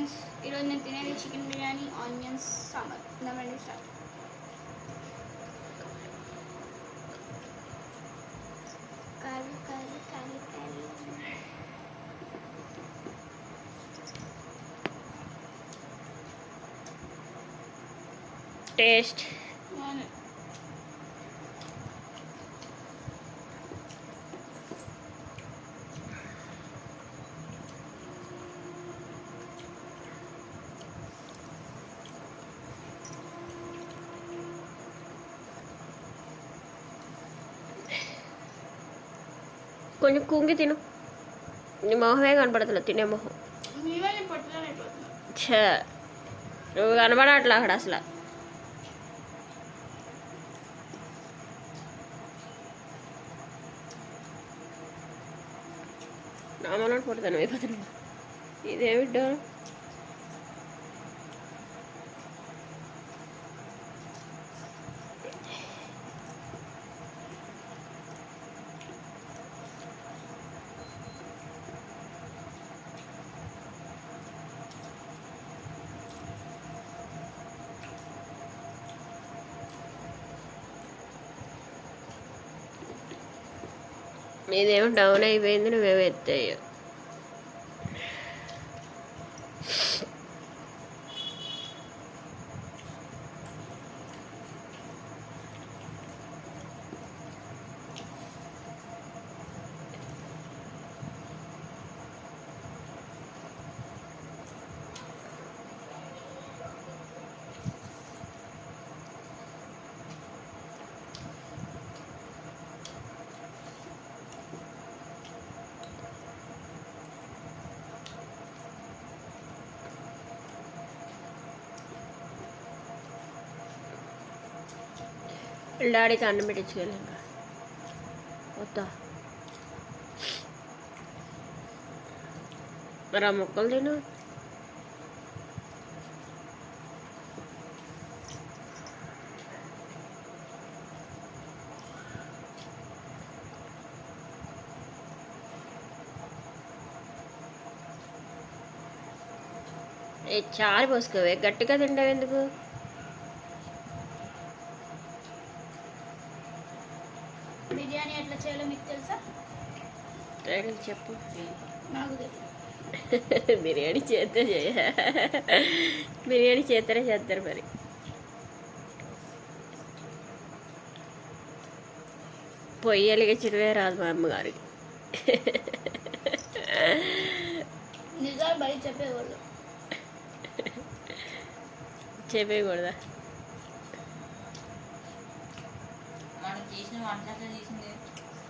Friends ఈరోజు నేను తినేది chicken biryani onions sambar తిందామండి start curry curry curry curry taste కొంచెం కుంగి తిను. నీ మొహమే కనపడతలే తినే మొహం. మేమే నువ్వు కనబడట్లా అక్కడ అసలు. నామన్నాడు పుడతాను అయిపోతున్నాను ఇదేమిటో మీదేమో డౌన్ అయిపోయింది నువ్వేమో ఎత్తాయో డాడీకి అన్నం పెట్టించుకెళ్ళి ఇంకా. వద్దా? మరి ఆ మొక్కలు తిను. ఏ చారు పోసుకోవే గట్టిగా తింటావు ఎందుకు బిర్యానీ ఎట్లా చేయాలో మీకు తెలుసా డాడీ చెప్పు. బిర్యానీ చేస్తే చేయ. బిర్యానీ చేస్తేనే చేస్తారు మరి. పొయ్యి వెలిగించడమే రాదు మా అమ్మగారికి నిజాలు బయట చెప్పేవాళ్ళు. చెప్పేయకూడదా? మనం చేసిన వంట చేసింది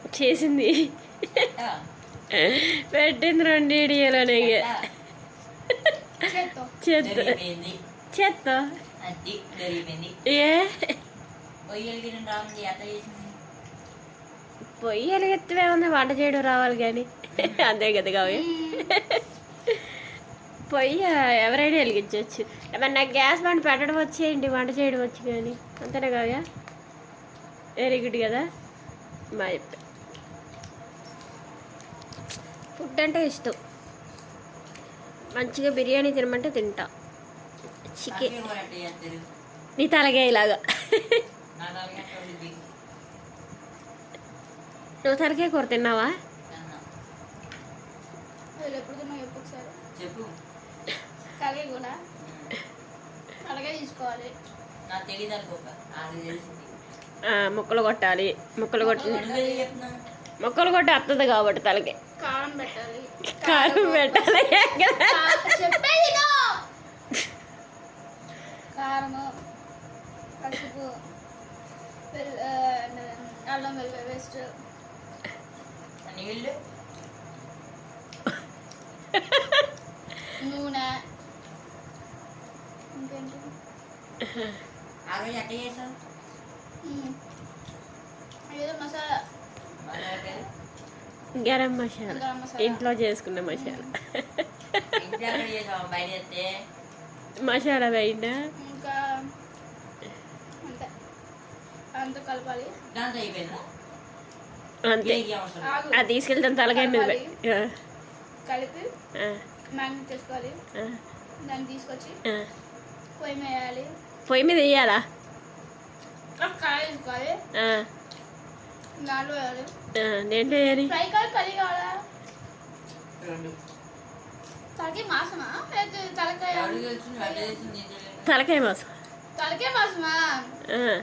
చేసింది? పెట్టింది రెండు ఇడియలోనే? చేత్తో. చెత్త. ఏ? పొయ్యి వెలిగెత్తవే ఉంది వంట చేయడం రావాలి కానీ. అంతే కదా కావ్య. పొయ్యి ఎవరైనా వెలిగించవచ్చు. ఏమన్నా గ్యాస్ బండ్ పెట్టడం వచ్చేయండి వంట చేయడం వచ్చు కానీ? అంతేనా కావ్య? వెరీ గుడ్ కదా? మా చెప్పి. ఫుడ్ అంటే ఇష్టం. మంచిగా బిర్యానీ తినమంటే తింటా. చికెన్ నీ తలగే ఇలాగా? నువ్వు తలకే కూర తిన్నావా? ముక్కలు కొట్టాలి. ముక్కలు కొట్టి ముక్కలు కొట్టి వస్తుంది కాబట్టి తలకి కారం పెట్టాలి కారం పెట్టాలి కా- చెప్పేది విను. కారము పసుపు వెల్- ఆ, అల్లం వెల్లుల్లి పేస్ట్ నీళ్ళు నూనె ఇంకేంటి ఆ రోజు ఎట్లా చేసావు ఉమ్. ఏదో మసాలా మళ్ళీ గరం మసాలా. ఇంట్లో చేసుకున్న మసాలా. బయట మసాలా వేయండి? ఇంకా అంతే. అంతా కలపాలి. అంతే. అది తీసుకెళ్తాను తలకాయ మీద కలిపి మ్యాగ్నెట్ చేసుకోవాలి. దాన్ని తీసుకొచ్చి. పొయ్యి మీద వేయాలి. పొయ్యి మీద వేయాలా? తీసుకోవాలి మాసమా? లేకపోతే తలకాయ. తలకాయ మాసం. తలకే మాసమా? ఆ,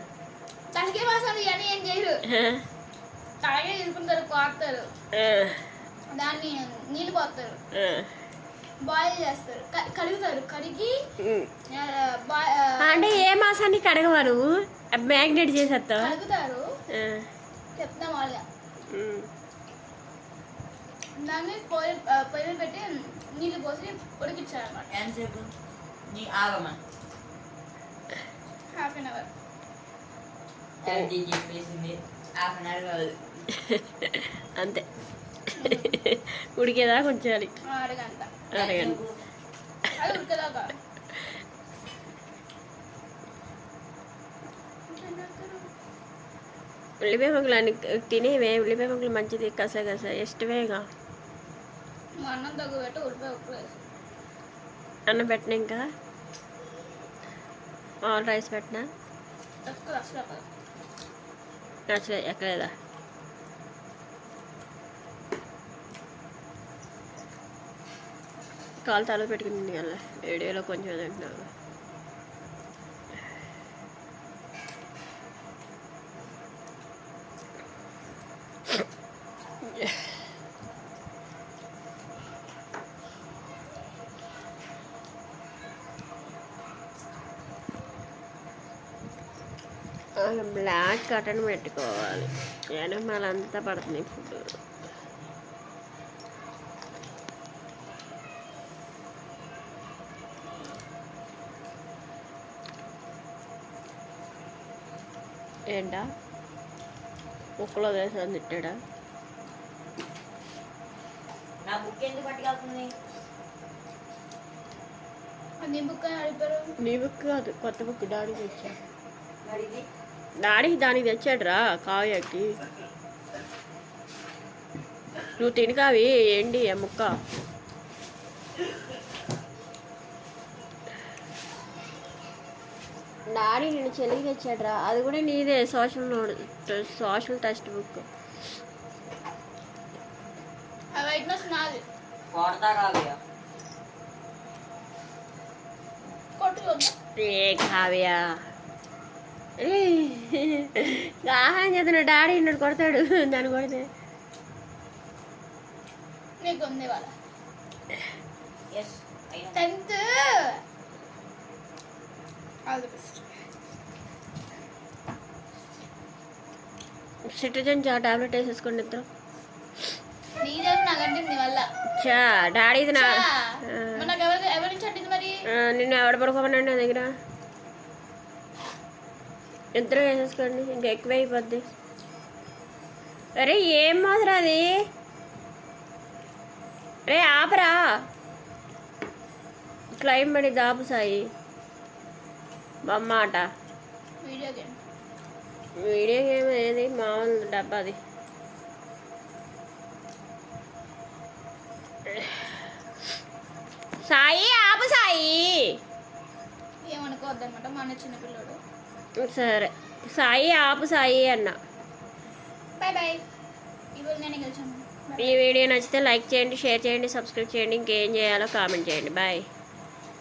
తలకే మాసం ఇవన్నీ ఏం చేయరు. ఆ, తలకే తీసుకుంటారు కోస్తారు. దాన్ని నీళ్ళు పోస్తారు. బాయిల్ చేస్తారు. కడుగుతారు. కడిగి అంటే ఏ మాసాన్ని కడగవా నువ్వు? మ్యాగ్నేట్ చేసేస్తావా? కడుగుతారు. చెప్తాం వాళ్ళ. దాన్ని పొయ్యి పొయ్యి పెట్టి నీళ్ళు పోసి ఉడికించారన్నమాట. ఎంతసేపు నీ ఆగమా? హాఫ్ అన్ అవర్ చెప్పేసింది. హాఫ్ అన్ అవర్ కాదు. అంతే. ఉడికేదా కొంచెం అరగంట. అరగంట అది ఉడకదాకా ఉల్లిపాయ అన్ని తినేవే ఉల్లిపాయ మొక్కలు మంచిది కస కస ఇష్టమేగా అన్నం పెట్టిన ఇంకా? ఆల్ రైస్ పెట్టినా? ఎక్కువ అసలు అవ్వదు. నచ్చలే ఎక్కలేదా? కాలు తల పెట్టుకుంది కదా వీడియోలో కొంచెం తింటున్నావు బ్లాక్ కటన్ పెట్టుకోవాలి. వెనకమాలంతా పడుతుంది ఫుడ్ ఏంటా? ముక్కలో వేసాను తిట్టాడా? నా బుక్ ఎందుకు పట్టుకెళ్తుంది? నీ బుక్ కాదు కొత్త బుక్ డాడీ తెచ్చా డాడీ దానికి తెచ్చాడురా కావ్యకి నువ్వు తిని కావి ఏంటి ఆ ముక్క? డాడీ నేను చెల్లికి తెచ్చాడురా. అది కూడా నీదే social note social text book ఏ కావ్య. ఏ, గాహం చేతున్న డాడీ నిన్ను కొడతాడు. దాన్ని కొడితే. నీకు ఉంది వాళ్ళ ఎస్ అయినా tenth. All the best. Citizen చా టాబ్లెట్ వేసేసుకోండి ఇద్దరు. చా డాడీది నా ఆ, నిన్ను ఎవడ పడుకోమన్నాడు నా దగ్గర? ఇద్దరు వేసేసుకోండి? ఇంకా ఎక్కువ అయిపోద్ది అరే ఏం మాదిరా అది? రే ఆపరా. క్లైమ్ పడి దాపు సాయి. బొమ్మ ఆట వీడియో గేమ్ వీడియో గేమ్ ఏది? మామూలు డబ్బాది సాయి ఆపు సాయి. ఏమనుకోవద్దనమాట మా అన్న చిన్నపిల్లోడు. సరే. సాయి ఆపు సాయి అన్న. బాయ్ బాయ్ ఈ వీడియో నచ్చితే లైక్ చేయండి షేర్ చేయండి సబ్స్క్రైబ్ చేయండి ఇంకేం చేయాలో కామెంట్ చేయండి. బాయ్